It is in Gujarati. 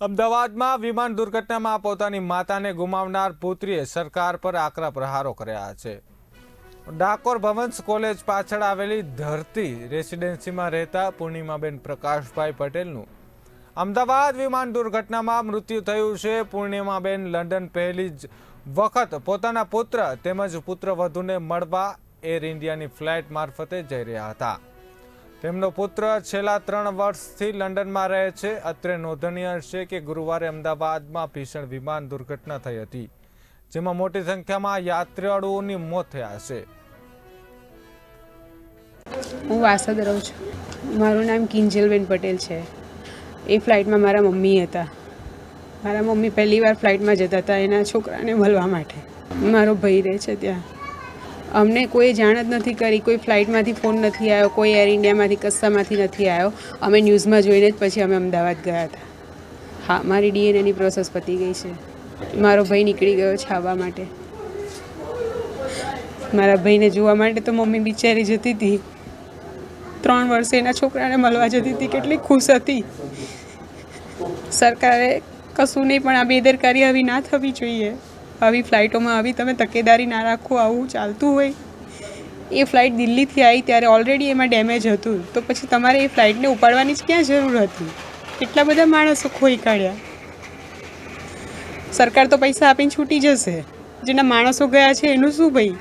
અમદાવાદમાં વિમાન દુર્ઘટનામાં પોતાની માતાને ગુમાવનાર પુત્રીએ સરકાર પર આકરા પ્રહારો કર્યા છે. ડાકોર ભવન્સ કોલેજ પાછળ આવેલી ધરતી રેસિડેન્સીમાં રહેતા પૂર્ણિમાબેન પ્રકાશભાઈ પટેલનું. અમદાવાદ વિમાન દુર્ઘટનામાં મૃત્યુ થયું છે. પૂર્ણિમાબેન લંડન પહેલી જ વખત પોતાના પુત્ર તેમજ પુત્રવધૂને મળવા એર ઇન્ડિયાની ફ્લાઇટ મારફતે જઈ રહ્યા હતા. તેમનો પુત્ર છેલ્લા ત્રણ વર્ષથી લંડનમાં રહે છે. અત્રે નોંધનીય છે કે ગુરુવારે અમદાવાદમાં ભીષણ વિમાન દુર્ઘટના થઈ હતી, જેમાં મોટી સંખ્યામાં યાત્રાળુઓની મોત થયા છે. હું વાસદ રહું છું. મારું નામ કિંજલબેન પટેલ છે. એ ફ્લાઇટમાં મારા મમ્મી હતા. મારા મમ્મી પહેલી વાર ફ્લાઇટમાં જતા હતા એના છોકરાને મળવા માટે. મારો ભાઈ રહે છે ત્યાં. અમને કોઈ જાણ જ નથી કરી, કોઈ ફ્લાઇટમાંથી ફોન નથી આવ્યો, કોઈ એર ઇન્ડિયામાંથી, કસ્સામાંથી નથી આવ્યો. અમે ન્યૂઝમાં જોઈને જ પછી અમે અમદાવાદ ગયા હતા. હા, મારી ડીએનએની પ્રોસેસ પતી ગઈ છે. મારો ભાઈ નીકળી ગયો છાવા માટે. મારા ભાઈને જોવા માટે તો મમ્મી બિચારી જતી હતી. ત્રણ વર્ષે એના છોકરાને મળવા જતી હતી, કેટલી ખુશ હતી. સરકારે કશું નહીં, પણ આ બેદરકારી આવી ના થવી જોઈએ. આવી ફ્લાઇટોમાં આવી, તમે તકેદારી ના રાખો, આવું ચાલતું હોય. એ ફ્લાઇટ દિલ્હીથી આવી ત્યારે ઓલરેડી એમાં ડેમેજ હતું. તો પછી તમારે એ ફ્લાઇટને ઉપાડવાની જ ક્યાં જરૂર હતી? કેટલા બધા માણસો ખોઈ કાઢ્યા? સરકાર તો પૈસા આપીને છૂટી જશે. જેના માણસો ગયા છે, એનું શું ભાઈ?